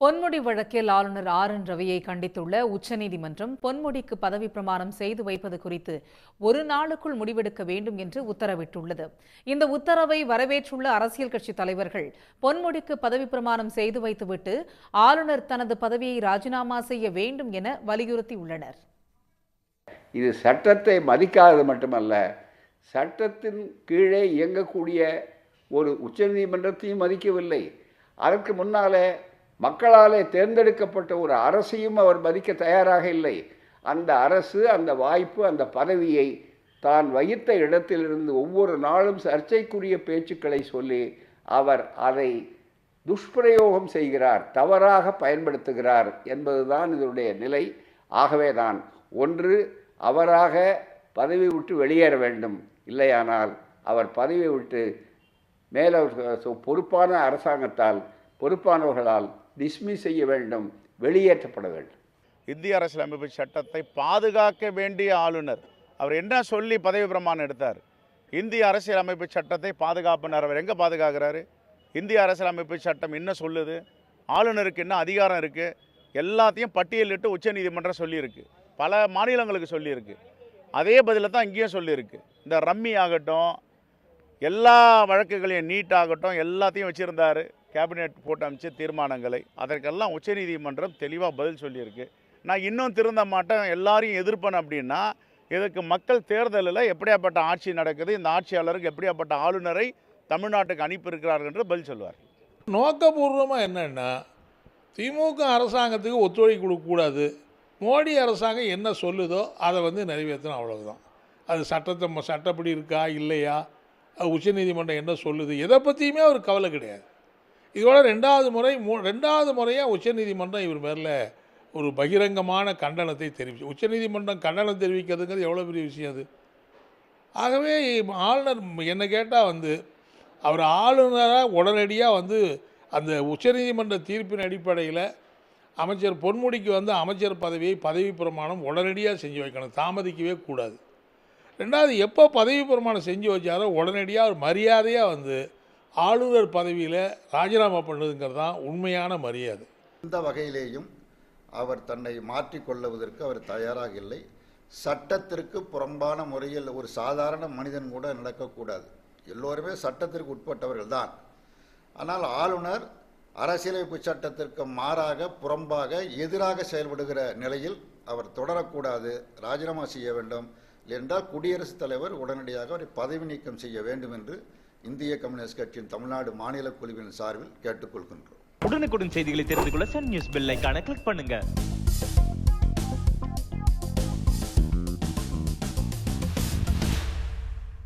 பொன்முடி வழக்கில் ஆளுநர் R N ரவியை கண்டித்துள்ள உச்சநீதிமன்றம் பொன்முடிக்கு பதவி பிரமாணம் செய்து வைப்பது குறித்து ஒரு நாளுக்குள் முடிவெடுக்க வேண்டும் என்று உத்தரவிட்டுள்ளது. இந்த உத்தரவை வரவேற்றுள்ள அரசியல் கட்சி தலைவர்கள் பொன்முடிக்கு பதவி பிரமாணம் செய்து வைத்துவிட்டு ஆளுநர் தனது பதவியை ராஜினாமா செய்ய வேண்டும் என வலியுறுத்தியுள்ளனர். இது சட்டத்தை மதிக்காதது மட்டுமல்ல சட்டத்தின் கீழே இயங்கக்கூடிய ஒரு உச்சநீதிமன்றத்தையும் மதிக்கவில்லை. அதற்கு முன்னாலே மக்களாலே தேர்ந்தெடுக்கப்பட்ட ஒரு அரசையும் அவர் மதிக்க தயாராக இல்லை. அந்த அரசு அந்த வாய்ப்பு அந்த பதவியை தான் வகித்த இடத்திலிருந்து ஒவ்வொரு நாளும் சர்ச்சைக்குரிய பேச்சுக்களை சொல்லி அவர் அதை துஷ்பிரயோகம் செய்கிறார் தவறாக பயன்படுத்துகிறார் என்பதுதான் இதனுடைய நிலை. ஆகவேதான் ஒன்று அவராக பதவி விட்டு வெளியேற வேண்டும். இல்லையானால் அவர் பதவி விட்டு மேல பொறுப்பான அரசாங்கத்தால் பொறுப்பானவர்களால் டிஸ்மிஸ் செய்ய வேண்டும் வெளியேற்றப்பட வேண்டும். இந்திய அரசியலமைப்பு சட்டத்தை பாதுகாக்க வேண்டிய ஆளுநர் அவர் என்ன சொல்லி பதவி பிரமாணம் எடுத்தார்? இந்திய அரசியலமைப்பு சட்டத்தை பாதுகாப்பினார் அவர் எங்கே பாதுகாக்கிறாரு? இந்திய அரசியலமைப்பு சட்டம் என்ன சொல்லுது? ஆளுநருக்கு என்ன அதிகாரம் இருக்குது எல்லாத்தையும் பட்டியலிட்டு உச்சநீதிமன்றம் சொல்லியிருக்கு. பல மாநிலங்களுக்கு சொல்லியிருக்கு. அதே பதிலை தான் இங்கேயும் சொல்லியிருக்கு. இந்த ரம்மி ஆகட்டும் எல்லா வழக்குகளையும் நீட் ஆகட்டும் எல்லாத்தையும் வச்சுருந்தாரு. கேபினெட் போட்டு அமைச்ச தீர்மானங்களை. அதற்கெல்லாம் உச்சநீதிமன்றம் தெளிவாக பதில் சொல்லியிருக்கு. நான் இன்னும் திருந்த மாட்டேன். எல்லாரையும் எதிர்ப்பேன் அப்படின்னா இதுக்கு மக்கள் தேர்தலில் எப்படியாப்பட்ட ஆட்சி நடக்குது இந்த ஆட்சியாளருக்கு எப்படியாப்பட்ட ஆளுநரை தமிழ்நாட்டுக்கு அனுப்பியிருக்கிறார்கள் என்று பதில் சொல்வார் நோக்கபூர்வமாக என்னென்னா திமுக அரசாங்கத்துக்கு ஒத்துழைப்பு கொடுக்கக்கூடாது. மோடி அரசாங்கம் என்ன சொல்லுதோ அதை வந்து நிறைவேற்றணும் அவ்வளவுதான். அது சட்டத்தை சட்டப்படி இருக்கா இல்லையா? அது உச்சநீதிமன்றம் என்ன சொல்லுது? எதை பற்றியுமே அவர் கவலை கிடையாது. இதோட ரெண்டாவது முறை மூ ரெண்டாவது முறையாக உச்சநீதிமன்றம் இவர் மேலே ஒரு பகிரங்கமான கண்டனத்தை தெரிவிச்சு உச்சநீதிமன்றம் கண்டனம் தெரிவிக்கிறதுங்கிறது எவ்வளோ பெரிய விஷயம் அது? ஆகவே ஆளுநர் என்னை கேட்டால் வந்து அவர் ஆளுநராக உடனடியாக வந்து அந்த உச்சநீதிமன்ற தீர்ப்பின் அடிப்படையில் அமைச்சர் பொன்முடிக்கு வந்து அமைச்சர் பதவியை பதவி பிரமாணம் உடனடியாக செஞ்சு வைக்கணும் தாமதிக்கவே கூடாது. ரெண்டாவது எப்போ பதவி பிரமாணம் செஞ்சு வச்சாரோ உடனடியாக ஒரு மரியாதையாக வந்து ஆளுநர் பதவியில் ராஜினாமா பண்ணுறதுங்கிறது தான் உண்மையான மரியாதை. இந்த வகையிலேயும் அவர் தன்னை மாற்றிக்கொள்ளுவதற்கு அவர் தயாராக இல்லை. சட்டத்திற்கு புறம்பான முறையில் ஒரு சாதாரண மனிதன் கூட நடக்கக்கூடாது. எல்லோருமே சட்டத்திற்கு உட்பட்டவர்கள் தான். ஆனால் ஆளுநர் அரசியலமைப்பு சட்டத்திற்கு மாறாக புறம்பாக எதிராக செயல்படுகிற நிலையில் அவர் தொடரக்கூடாது ராஜினாமா செய்ய வேண்டும் என்றால் குடியரசுத் தலைவர் உடனடியாக அவரை பதவி நீக்கம் செய்ய வேண்டும் என்று இந்திய கம்யூனிஸ்ட் கட்சியின் தமிழ்நாடு மாநில குழுவின் சார்பில் கேட்டுக்கொள்கின்றோம். உடனுக்குடன் செய்திகளை தெரிந்து கொள்ள சன் நியூஸ் பெல் ஐகானை கிளிக் பண்ணுங்க.